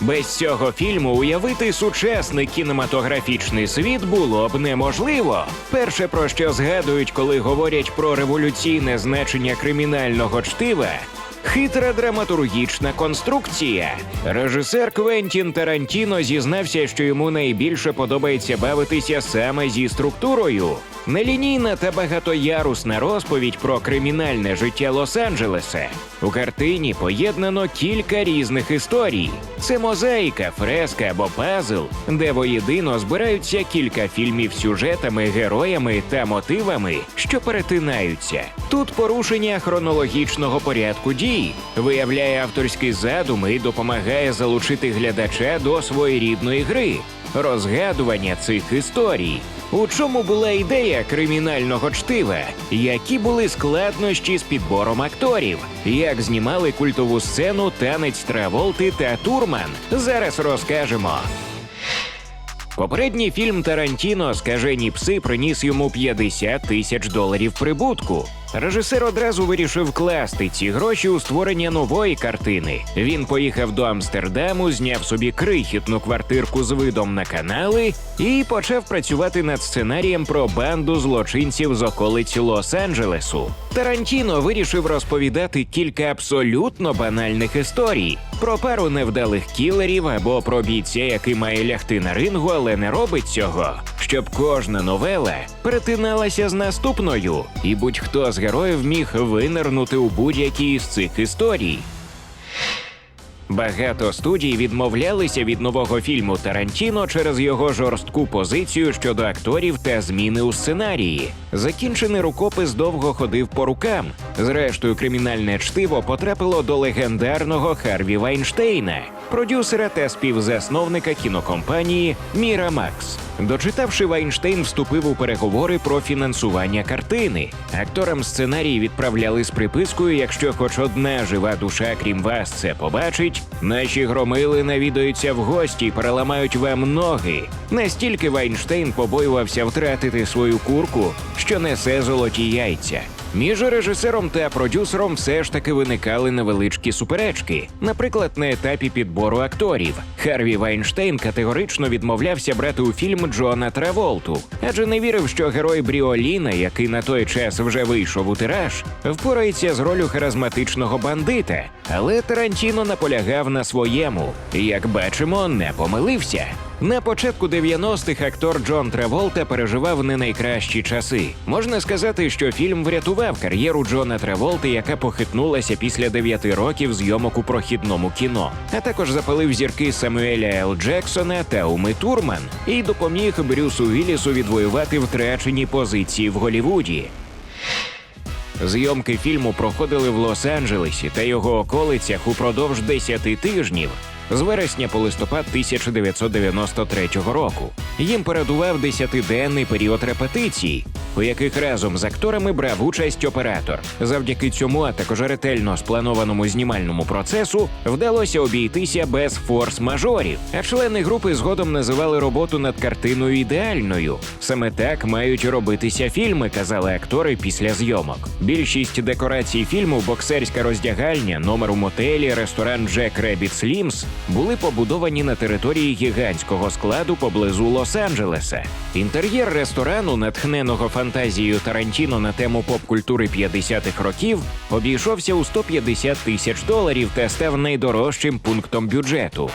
Без цього фільму уявити сучасний кінематографічний світ було б неможливо. Перше про що згадують, коли говорять про революційне значення кримінального чтива. Хитра драматургічна конструкція. Режисер Квентін Тарантіно зізнався, що йому найбільше подобається бавитися саме зі структурою. Нелінійна та багатоярусна розповідь про кримінальне життя Лос-Анджелеса. У картині поєднано кілька різних історій. Це мозаїка, фреска або пазл, де воєдино збираються кілька фільмів сюжетами, героями та мотивами, що перетинаються. Тут порушення хронологічного порядку дій виявляє авторський задум і допомагає залучити глядача до своєрідної гри, розгадування цих історій. У чому була ідея кримінального чтива? Які були складнощі з підбором акторів? Як знімали культову сцену танець Траволти та Турман? Зараз розкажемо. Попередній фільм Тарантіно Скажені пси приніс йому 50 тисяч доларів прибутку. Режисер одразу вирішив вкласти ці гроші у створення нової картини. Він поїхав до Амстердаму, зняв собі крихітну квартирку з видом на канали і почав працювати над сценарієм про банду злочинців з околиць Лос-Анджелесу. Тарантіно вирішив розповідати кілька абсолютно банальних історій про пару невдалих кілерів або про бійця, який має лягти на рингу, але не робить цього. Щоб кожна новела перетиналася з наступною, і будь-хто з героїв міг винирнути у будь-якій із цих історій. Багато студій відмовлялися від нового фільму Тарантіно через його жорстку позицію щодо акторів та зміни у сценарії. Закінчений рукопис довго ходив по рукам. Зрештою, кримінальне чтиво потрапило до легендарного Харві Вайнштейна, продюсера та співзасновника кінокомпанії Мірамакс. Дочитавши, Вайнштейн вступив у переговори про фінансування картини. Акторам сценарій відправляли з припискою, якщо хоч одна жива душа, крім вас, це побачить, наші громили навідаються в гості і переламають вам ноги. Настільки Вайнштейн побоювався втратити свою курку, що несе золоті яйця. Між режисером та продюсером все ж таки виникали невеличкі суперечки, наприклад, на етапі підбору акторів. Харві Вайнштейн категорично відмовлявся брати у фільм Джона Траволту, адже не вірив, що герой Бріоліна, який на той час вже вийшов у тираж, впорається з ролю харизматичного бандита. Але Тарантіно наполягав на своєму. і, Як бачимо, не помилився. На початку 90-х актор Джон Траволта переживав не найкращі часи. Можна сказати, що фільм врятував кар'єру Джона Траволти, яка похитнулася після 9 років зйомок у прохідному кіно, а також запалив зірки Самуеля Л. Джексона та Уми Турман і допоміг Брюсу Віллісу відвоювати втрачені позиції в Голівуді. Зйомки фільму проходили в Лос-Анджелесі та його околицях упродовж 10 тижнів з вересня по листопад 1993 року. Їм передував десятиденний період репетицій, у яких разом з акторами брав участь оператор. Завдяки цьому, а також ретельно спланованому знімальному процесу, вдалося обійтися без форс-мажорів. А члени групи згодом називали роботу над картиною ідеальною. Саме так мають робитися фільми, казали актори після зйомок. Більшість декорацій фільму, боксерська роздягальня, номер у мотелі, ресторан Джек Ребіт Слімс були побудовані на території гігантського складу поблизу Лос-Анджелеса. Інтер'єр ресторану, натхненого фантазією Тарантіно на тему поп-культури 50-х років, обійшовся у 150 тисяч доларів та став найдорожчим пунктом бюджету.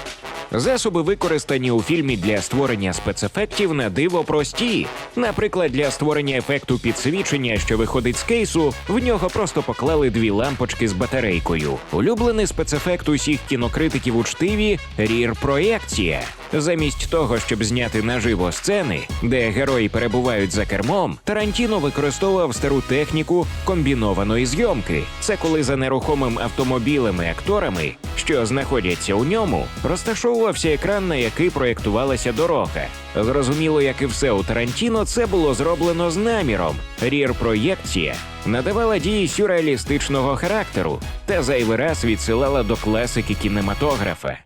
Засоби, використані у фільмі для створення спецефектів, на диво прості. Наприклад, для створення ефекту підсвічення, що виходить з кейсу, в нього просто поклали дві лампочки з батарейкою. Улюблений спецефект усіх кінокритиків у чтиві рір проєкція. Замість того, щоб зняти наживо сцени, де герої перебувають за кермом, Тарантіно використовував стару техніку комбінованої зйомки. Це коли за нерухомим автомобілем і акторами, що знаходяться у ньому, розташовувався екран, на який проєктувалася дорога. Зрозуміло, як і все у Тарантіно, це було зроблено з наміром. Рір-проєкція надавала дії сюрреалістичного характеру та зайвий раз відсилала до класики кінематографа.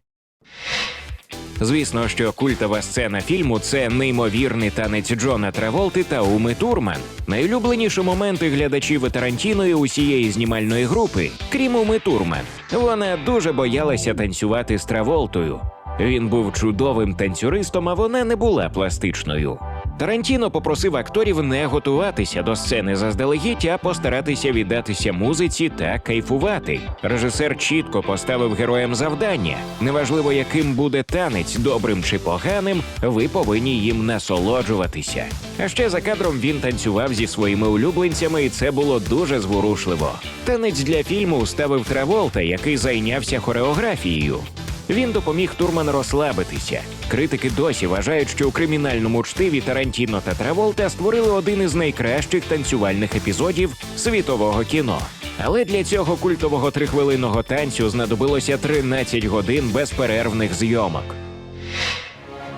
Звісно, що культова сцена фільму це неймовірний танець Джона Траволти та Уми Турман. Найулюбленіші моменти глядачів Тарантіно і усієї знімальної групи, крім Уми Турман. Вона дуже боялася танцювати з Траволтою. Він був чудовим танцюристом, а вона не була пластичною. Тарантіно попросив акторів не готуватися до сцени заздалегідь, а постаратися віддатися музиці та кайфувати. Режисер чітко поставив героям завдання. Неважливо, яким буде танець, добрим чи поганим, ви повинні їм насолоджуватися. А ще за кадром він танцював зі своїми улюбленцями, і це було дуже зворушливо. Танець для фільму ставив Траволта, який зайнявся хореографією. Він допоміг Турман розслабитися. Критики досі вважають, що у кримінальному чтиві Тарантіно та Траволта створили один із найкращих танцювальних епізодів світового кіно. Але для цього культового трихвилинного танцю знадобилося 13 годин безперервних зйомок.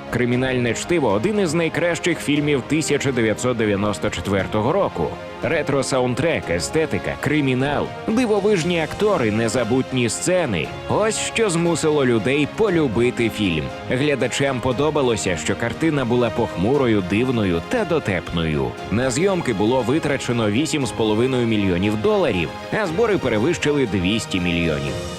Кримінальне чтиво один із найкращих фільмів 1994 року. Ретро саундтрек, естетика, кримінал, дивовижні актори, незабутні сцени. Ось що змусило людей полюбити фільм. Глядачам подобалося, що картина була похмурою, дивною та дотепною. На зйомки було витрачено 8,5 мільйонів доларів, а збори перевищили 200 мільйонів.